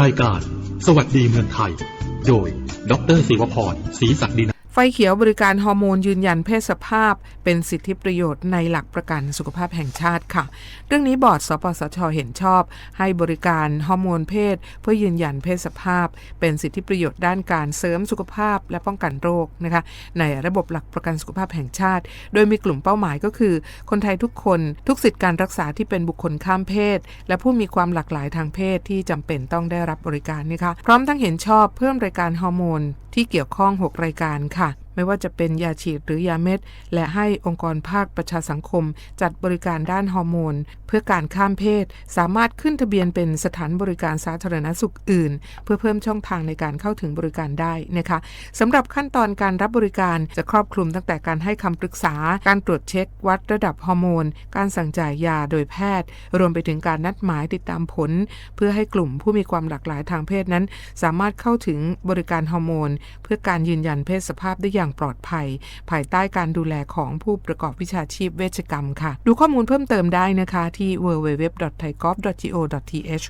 รายการ สวัสดีเมืองไทย โดย ดรศิวพรศรีศักดิน ไฟเขียวบริการฮอร์โมนยืนยันเพศสภาพ เป็นสิทธิประโยชน์ในหลักประกันสุขภาพแห่งชาติค่ะ เรื่องนี้บอร์ดสปสชเห็นชอบ ให้บริการฮอร์โมนเพศ เพื่อยืนยันเพศสภาพ เป็นสิทธิประโยชน์ด้านการเสริมสุขภาพและป้องกันโรคนะคะในระบบหลักประกันสุขภาพแห่งชาติ โดยมีกลุ่มเป้าหมายก็คือ คนไทยทุกคนทุกสิทธิการรักษาที่เป็นบุคคลข้ามเพศ และผู้มีความหลากหลายทางเพศที่จำเป็นต้องได้รับบริการนะคะพร้อมทั้งเห็นชอบเพิ่มรายการฮอร์โมน ที่เกี่ยวข้อง 6 รายการค่ะ ไม่ว่าจะเป็นยาฉีดหรือยาเม็ด และให้องค์กรภาคประชาสังคม จัดบริการด้านฮอร์โมน เพื่อการข้ามเพศ สามารถขึ้นทะเบียนเป็นสถานบริการสาธารณสุขอื่น เพื่อเพิ่มช่องทางในการเข้าถึงบริการได้นะคะสำหรับขั้นตอนการรับบริการจะครอบคลุมตั้งแต่การให้คำปรึกษา การตรวจเช็ค วัดระดับฮอร์โมน การสั่งจ่ายยาโดยแพทย์ รวมไปถึงการนัดหมายติดตามผล เพื่อให้กลุ่มผู้มีความหลากหลายทางเพศนั้น สามารถเข้าถึงบริการฮอร์โมน เพื่อการยืนยันเพศสภาพได้อย่างปลอดภัย ภายใต้การดูแลของผู้ประกอบวิชาชีพเวชกรรมค่ะ ดูข้อมูลเพิ่มเติมได้นะคะที่ www.thaigov.go.th